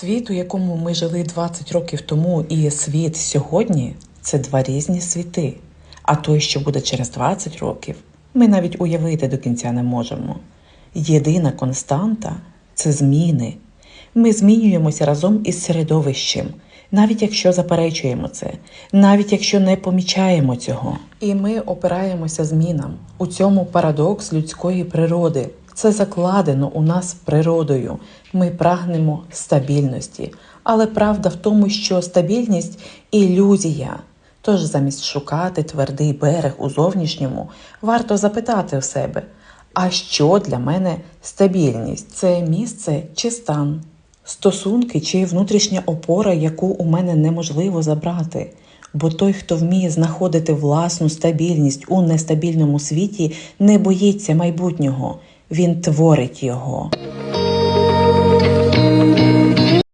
Світ, у якому ми жили 20 років тому, і світ сьогодні це два різні світи. А той, що буде через 20 років, ми навіть уявити до кінця не можемо. Єдина константа це зміни. Ми змінюємося разом із середовищем, навіть якщо заперечуємо це, навіть якщо не помічаємо цього. І ми опираємося змінам. У цьому парадокс людської природи. Це закладено у нас природою. Ми прагнемо стабільності. Але правда в тому, що стабільність ілюзія. Тож замість шукати твердий берег у зовнішньому, варто запитати в себе, а що для мене стабільність? Це місце чи стан? Стосунки чи внутрішня опора, яку у мене неможливо забрати. Бо той, хто вміє знаходити власну стабільність у нестабільному світі, не боїться майбутнього, він творить його.